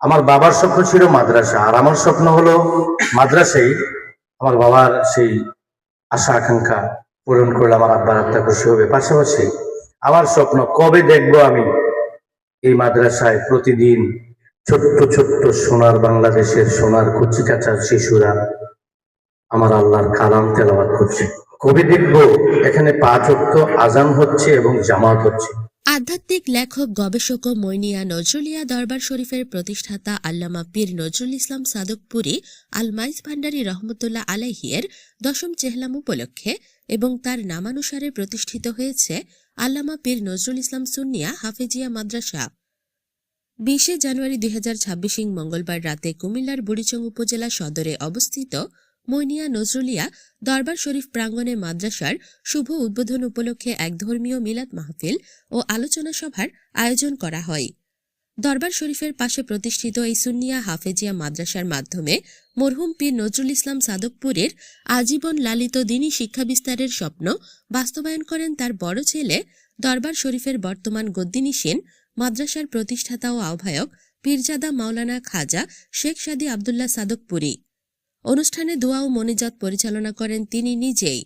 আমার বাবার স্বপ্ন ছিল মাদ্রাসা, আর আমার স্বপ্ন হলো মাদ্রাসায় আমার বাবার সেই আশা, আকাঙ্ক্ষা পূরণ করলে আমার আব্বার আত্মা খুশি হবে। পাশাপাশি আমার স্বপ্ন, কবে দেখব আমি এই মাদ্রাসায় প্রতিদিন ছোট্ট ছোট্ট সোনার বাংলাদেশের সোনার কচি কাঁচা শিশুরা আমার আল্লাহর কালাম তেলাবাদ করছে। কবে দেখব? এখানে পাঁচ অক্ট আজান হচ্ছে এবং জামাত হচ্ছে। আধ্যাত্মিক লেখক, গবেষক ও মৈনিয়া নজরুলিয়া দরবার শরীফের প্রতিষ্ঠাতা আল্লামা পীর নজরুল ইসলাম সাদকপুরি আলমাইজ ভান্ডারী রহমতুল্লাহ আলাইহিয়ের দশম চেহলাম উপলক্ষে এবং তার নামানুসারে প্রতিষ্ঠিত হয়েছে আল্লামা পীর নজরুল ইসলাম সুন্নিয়া হাফেজিয়া মাদ্রাসা। বিশে জানুয়ারি দুই হাজার ছাব্বিশ, মঙ্গলবার রাতে কুমিল্লার বুড়িচং উপজেলা সদরে অবস্থিত মৈনিয়া নজরুলিয়া দরবার শরীফ প্রাঙ্গণে মাদ্রাসার শুভ উদ্বোধন উপলক্ষে এক ধর্মীয় মিলাদ মাহফিল ও আলোচনা সভার আয়োজন করা হয়। দরবার শরীফের পাশে প্রতিষ্ঠিত এই সুন্নিয়া হাফেজিয়া মাদ্রাসার মাধ্যমে মরহুম পীর নজরুল ইসলাম সাদকপুরের আজীবন লালিত দিনী শিক্ষা বিস্তারের স্বপ্ন বাস্তবায়ন করেন তার বড় ছেলে দরবার শরীফের বর্তমান গদ্দিনীসীন মাদ্রাসার প্রতিষ্ঠাতা ও আহ্বায়ক পীরজাদা মাওলানা খাজা শেখ সাদি আবদুল্লাহ সাদকপুরি। অনুষ্ঠানে দোয়া ও মনিজাত পরিচালনা করেন তিনি নিজেই।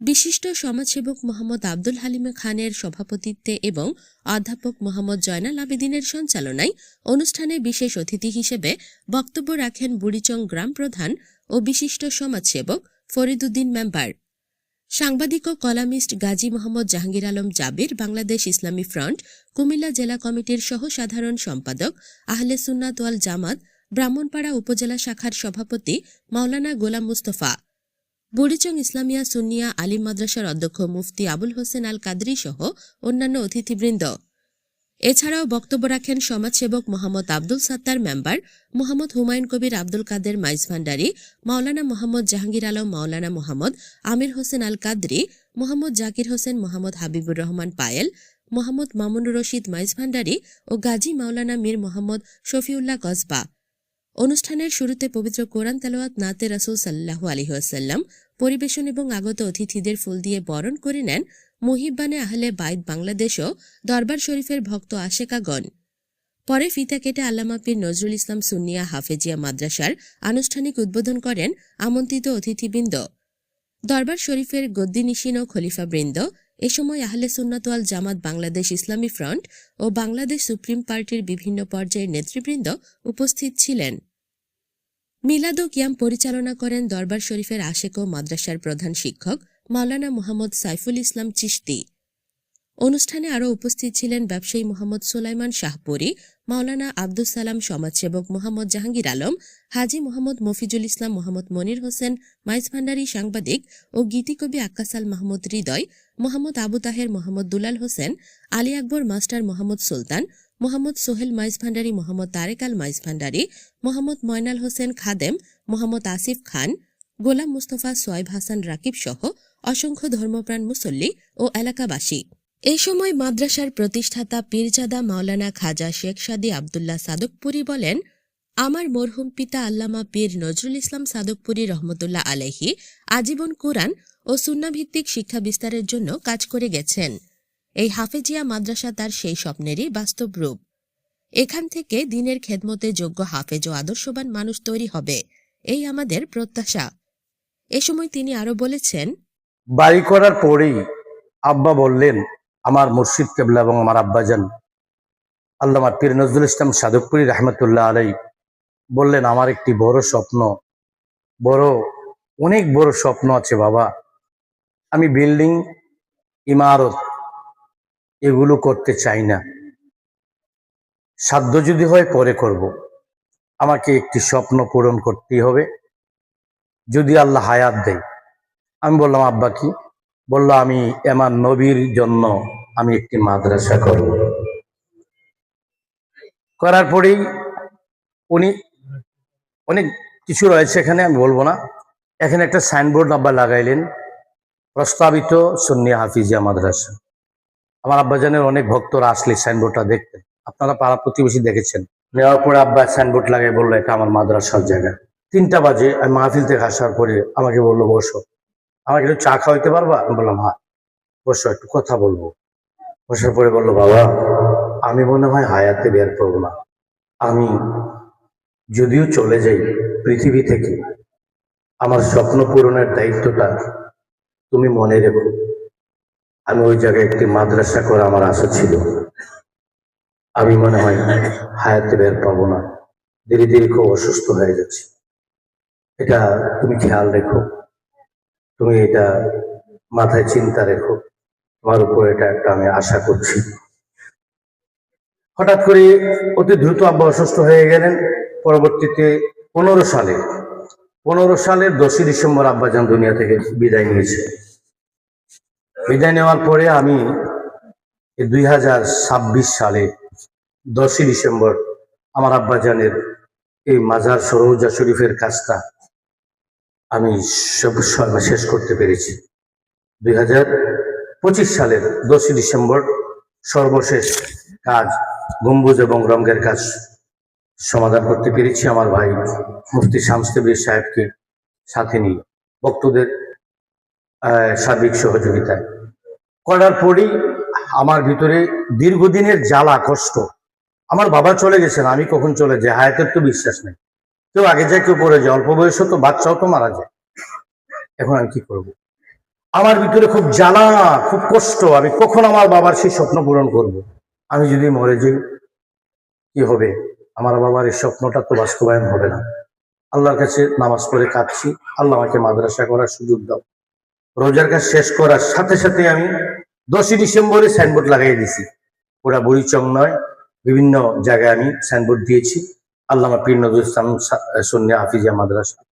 বিশিষ্ট সমাজসেবক মোহাম্মদ আব্দুল হালিমে খানের সভাপতিত্বে এবং অধ্যাপক মোহাম্মদ জয়নাল আবেদিনের সঞ্চালনায় অনুষ্ঠানে বিশেষ অতিথি হিসেবে বক্তব্য রাখেন বুড়িচং গ্রাম প্রধান ও বিশিষ্ট সমাজসেবক ফরিদুদ্দিন মেম্বার। সাংবাদিক ও কলামিস্ট গাজী মোহাম্মদ জাহাঙ্গীর আলম জাবির, বাংলাদেশ ইসলামী ফ্রন্ট, কুমিল্লা জেলা কমিটির সহ সাধারণ সম্পাদক আহলে সুন্নাত ওয়াল জামাত ব্রাহ্মণপাড়া উপজেলা শাখার সভাপতি মাওলানা গোলাম মুস্তফা, বুড়িচং ইসলামিয়া সুন্নিয়া আলিম মাদ্রাসার অধ্যক্ষ মুফতি আবুল হোসেন আল কাদরি সহ অন্যান্য অতিথিবৃন্দ। এছাড়াও বক্তব্য রাখেন সমাজসেবক মোহাম্মদ আব্দুল সাত্তার মেম্বার মোহাম্মদ হুমায়ুন কবির আব্দুল কাদের মাইজ ভান্ডারী, মাওলানা মোহাম্মদ জাহাঙ্গীর আলম, মাওলানা মোহাম্মদ আমির হোসেন আল কাদরি মোহাম্মদ জাকির হোসেন, মোহাম্মদ হাবিবুর রহমান পায়েল, মোহাম্মদ মামুনুর রশিদ মাইজ ভান্ডারী ও গাজী মাওলানা মীর মোহাম্মদ শফিউল্লাহ কসবা অনুষ্ঠানের শুরুতে পবিত্র কোরআন তেলাওয়াত নাতে রাসুল সাল্লাহু আলহিহাসাল্লাম পরিবেশন এবং আগত অতিথিদের ফুল দিয়ে বরণ করে নেন মুহিব্বানে আহলে বাইদ বাংলাদেশও দরবার শরীফের ভক্ত আশেকাগণ। পরে ফিতা কেটে আল্লামা পীর নজরুল ইসলাম সুন্নিয়া হাফেজিয়া মাদ্রাসার আনুষ্ঠানিক উদ্বোধন করেন আমন্ত্রিত অতিথিবৃন্দ। দরবার শরীফের গদ্দিনিসীন ও খলিফাবৃন্দ এ সময় আহলে সুন্নাতওয়াল জামাত বাংলাদেশ ইসলামী ফ্রন্ট ও বাংলাদেশ সুপ্রিম পার্টির বিভিন্ন পর্যায়ের নেতৃবৃন্দ উপস্থিত ছিলেন। মিলাদ কিয়াম পরিচালনা করেন দরবার শরীফের আশেক ও মাদ্রাসার প্রধান শিক্ষক মাওলানা মোহাম্মদ সাইফুল ইসলাম চিশতি। অনুষ্ঠানে আরও উপস্থিত ছিলেন ব্যবসায়ী মোহাম্মদ সুলাইমান শাহপুরি, মাওলানা আব্দুল সালাম সমাজসেবক মোহাম্মদ জাহাঙ্গীর আলম, হাজি মোহাম্মদ মফিজুল ইসলাম মোহাম্মদ মনির হোসেন, মাইজ ভান্ডারী সাংবাদিক ও গীতিকবি আক্কাসাল মাহমুদ হৃদয়, মোহাম্মদ আবু তাহের মোহাম্মদ দুলাল হোসেন, আলী আকবর মাস্টার মোহাম্মদ সুলতান, মোহাম্মদ সোহেল মাইজ ভান্ডারী মোহাম্মদ তারেক আল মাইজ ভান্ডারী, মোহাম্মদ ময়নাল হোসেন খাদেম, মোহাম্মদ আসিফ খান, গোলাম মুস্তফা সোয়াইব হাসান রাকিব সহ অসংখ্য ধর্মপ্রাণ মুসল্লি ও এলাকাবাসী। এই সময় মাদ্রাসার প্রতিষ্ঠাতা পীরজাদা মাওলানা খাজা শেখ সাদি আবদুল্লাহ সাদকপুরি বলেন, আমার মরহুম পিতা আল্লামা পীর নজরুল ইসলাম সাদকপুরি রহমতুল্লাহ আলাইহি আজীবন কোরআন ও সুন্নাভিত্তিক শিক্ষা বিস্তারের জন্য কাজ করে গেছেন। এই হাফেজিয়া মাদ্রাসা তার সেই স্বপ্নেরই বাস্তব রূপ। এখান থেকে দিনের খেদমতে যোগ্য হাফেজ ও আদর্শবান মানুষ তৈরি হবে। এই আমাদের প্রত্যাশা। এ সময় তিনি আরও বলেছেন, বাড়ি করার পরেই আব্বা বললেন আমার মুর্শিদ কেবলা এবং আমার আব্বাজান আল্লামা পীর নজরুল ইসলাম সাদকপুরি রহমতুল্লাহ আলাই বললেন, আমার একটি বড় স্বপ্ন, বড়, অনেক বড় স্বপ্ন আছে বাবা। আমি বিল্ডিং, ইমারত, এগুলো করতে চাই না। সাধ্য যদি হয় পরে করব। আমাকে একটি স্বপ্ন পূরণ করতেই হবে। যদি আল্লাহ হায়াত দেয়। আমি বললাম, আব্বা কি? বলল, আমি আমার নবীর জন্য আমি একটি মাদ্রাসা করব। করার পরেই উনি অনেক কিছু রয়েছে এখানে, আমি বলব না। এখানে একটা সাইনবোর্ড আব্বা লাগাইলেন, প্রস্তাবিত সন্নিয়া হাফিজিয়া মাদ্রাসা। আমার আব্বাজানের অনেক ভক্তরা আসলে সাইনবোর্ডটা দেখতেন আপনারা পাড়া প্রতিবেশী দেখেছেন। নেওয়ার পরে আব্বা সাইনবোর্ড লাগাই বলল, এটা আমার মাদ্রাসার জায়গা। তিনটা বাজে, আমি মাহফিল থেকে আসার পরে আমাকে বলল, বসো। আমাকে একটু চা খাওয়াইতে পারবা? আমি বললাম হ্যাঁ বসো একটু কথা বলব। বসার পরে বলল, বাবা, আমি মনে হয় হায়াতে বের করব না। আমি যদিও চলে যাই পৃথিবী থেকে, আমার স্বপ্ন পূরণের দায়িত্বটা তুমি মনে রেখো। আমি ওই জায়গায় একটি মাদ্রাসা করা আমার আশা ছিল। আমি মনে হয় হায়াতে বের পাবো না। ধীরে ধীরে খুব অসুস্থ হয়ে যাচ্ছে। এটা তুমি খেয়াল রেখো। তুমি এটা মাথায় চিন্তা রেখো। তোমার উপর এটা একটা আমি আশা করছি। হঠাৎ করে অতি দ্রুত আব্বা অসুস্থ হয়ে গেলেন। পরবর্তীতে পনেরো সালে, পনেরো সালের দশই ডিসেম্বর আব্বাজান দুনিয়া থেকে বিদায় নিয়েছে। বিদায় নেওয়ার পরে আমি দুই হাজার ছাব্বিশ সালে দশই ডিসেম্বর আমার আব্বাজানের এই মাজার সরৌজা শরীফের কাজটা আমি শেষ করতে পেরেছি। দুই হাজার পঁচিশ সালের দশই ডিসেম্বর সর্বশেষ কাজ, গম্বুজ এবং রঙ্গের কাজ সমাধান করতে পেরেছি আমার ভাই মুফতি শামস্তেবীর সাহেবকে সাথে নিয়ে। ভক্তদের সার্বিক সহযোগিতায়। করার পরেই আমার ভিতরে দীর্ঘদিনের জ্বালা, কষ্ট। আমার বাবা চলে গেছেন, আমি কখন চলে যাই? হায়াতের তো বিশ্বাস নেই। কেউ আগে যায়, কেউ পরে যায়। অল্প বয়সে তো বাচ্চাও তো মারা যায়। এখন আমি কি করব? আমার ভিতরে খুব জ্বালা, খুব কষ্ট। আমি কখন আমার বাবার সেই স্বপ্ন পূরণ করব? আমি যদি মরে যাই, কি হবে? আমার বাবার এই স্বপ্নটা তো বাস্তবায়ন হবে না। আল্লাহর কাছে নামাজ পড়ে কাঁদছি। আল্লাহ আমাকে মাদ্রাসা করার সুযোগ দাও। রোজার কাজ শেষ করার সাথে সাথে আমি দশই ডিসেম্বরে সাইনবোর্ড লাগিয়ে দিছি ওরা বড়িচং নয়। বিভিন্ন জায়গায় আমি সাইনবোর্ড দিয়েছি। আল্লামা পীর নজরুল ইসলাম সা- সন্ধ্যা হাফিজিয়া মাদ্রাসা।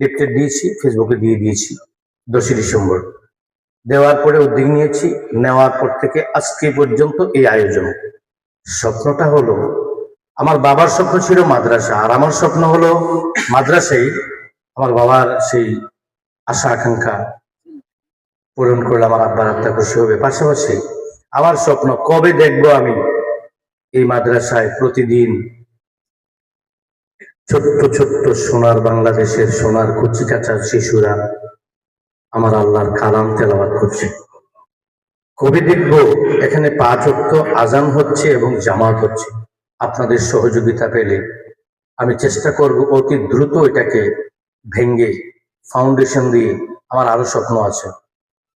লিফটেড দিয়েছি, ফেসবুকে দিয়ে দিয়েছি দশই ডিসেম্বর। দেওয়ার পরে উদ্যোগ নিয়েছি, নেওয়ার পর থেকে আজকে পর্যন্ত এই আয়োজন। স্বপ্নটা হলো, আমার বাবার স্বপ্ন ছিল মাদ্রাসা, আর আমার স্বপ্ন হলো মাদ্রাসায় আমার বাবার সেই আশা, আকাঙ্ক্ষা পূরণ করলে আমার আব্বার আত্মা খুশি হবে। পাশাপাশি আমার স্বপ্ন, কবে দেখব আমি এই মাদ্রাসায় প্রতিদিন ছোট্ট ছোট্ট সোনার বাংলাদেশের সোনার কচি কাঁচার শিশুরা আমার আল্লাহর কালাম তেলাওয়াত করছে। কবে দেখব এখানে পাঁচ অক্ট আজান হচ্ছে এবং জামাত হচ্ছে। আপনাদের সহযোগিতা পেলে আমি চেষ্টা করব অতি দ্রুত এটাকে ভেঙ্গে ফাউন্ডেশন দিয়ে আমার আরও স্বপ্ন আছে।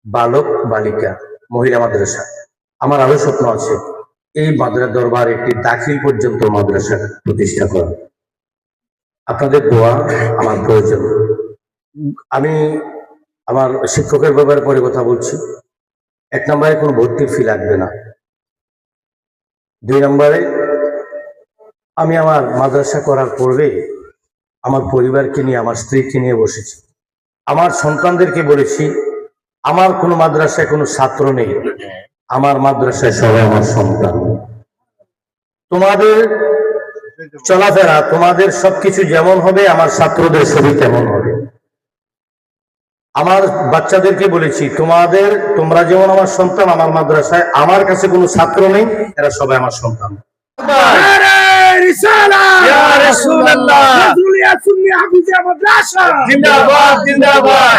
বালক, বালিকা, মহিলা মাদ্রাসা। আমার আরও স্বপ্ন আছে এই মাদ্রা দরবার একটি দাখিল পর্যন্ত মাদ্রাসা প্রতিষ্ঠা করা। আপনাদের দোয়া আমার প্রয়োজন। আমি আমার শিক্ষকের ব্যাপারে পরে কথা বলছি। এক নম্বরে কোনো ভর্তির ফি লাগবে না। দুই নম্বরে আমি আমার মাদ্রাসা করার পূর্বে আমার পরিবারকে নিয়ে, আমার স্ত্রীকে নিয়ে বসেছি। আমার সন্তানদেরকে বলেছি, আমার কোনো মাদ্রাসায় কোনো ছাত্র নেই। আমার মাদ্রাসায় সবাই আমার সন্তান। তোমাদের চলাফেরা তোমাদের সবকিছু যেমন হবে আমার ছাত্রদের ছবি তেমন হবে। আমার বাচ্চাদেরকে বলেছি তোমাদের তোমরা যেমন আমার সন্তান আমার মাদ্রাসায় আমার কাছে কোনো ছাত্র নেই এরা সবাই আমার সন্তান। জিন্দাবাদ জিন্দাবাদ।